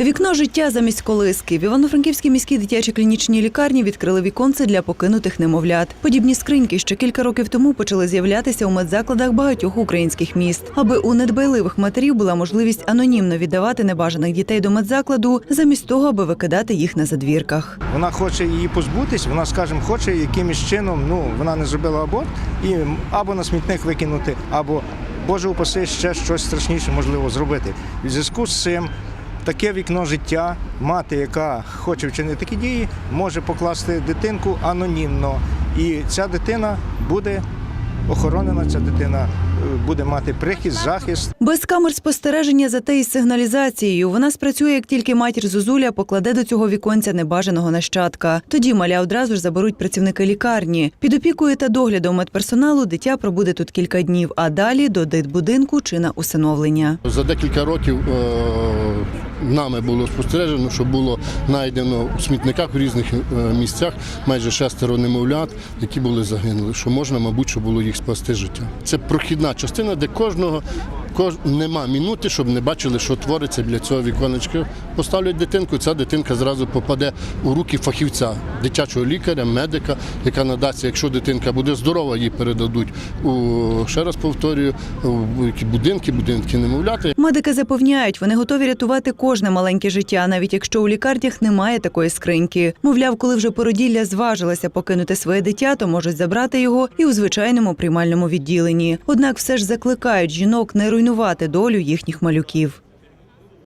Вікно життя замість колиски. В Івано-Франківській міській дитячій клінічній лікарні відкрили віконце для покинутих немовлят. Подібні скриньки ще кілька років тому почали з'являтися у медзакладах багатьох українських міст. Аби у недбайливих матерів була можливість анонімно віддавати небажаних дітей до медзакладу, замість того, аби викидати їх на задвірках. Вона хоче її позбутись, вона, скажімо, хоче якимось чином, ну вона не зробила аборт, і або на смітник викинути, або Боже упаси ще щось страшніше можливо зробити. В зв'язку з цим таке вікно життя, мати, яка хоче вчинити такі дії, може покласти дитинку анонімно. І ця дитина буде охоронена, ця дитина е, буде мати прихист, захист. Без камер спостереження зате із сигналізацією вона спрацює, як тільки матір Зозуля покладе до цього віконця небажаного нащадка. Тоді маля одразу ж заберуть працівники лікарні. Під опікою та доглядом медперсоналу дитя пробуде тут кілька днів, а далі до дитбудинку чи на усиновлення. За декілька років е, нами було спостережено, що було знайдено у смітниках у різних е, місцях майже шестеро немовлят, які були загинули. Що можна, мабуть, що було їх спасти життя. Це прохідна частина, де кожного кож... нема мінути, щоб не бачили, що твориться біля цього віконечка. Поставлять дитинку, ця дитинка зразу попаде у руки фахівця, дитячого лікаря, медика, яка надасть, якщо дитинка буде здорова, її передадуть у ще раз повторюю, у будинки, будинки немовляти. Медики запевняють, вони готові рятувати кожне маленьке життя, навіть якщо у лікарнях немає такої скриньки. Мовляв, коли вже породілля зважилася покинути своє дитя, то можуть забрати його і у звичайному приймальному відділенні. Однак все ж закликають жінок не руйнувати долю їхніх малюків.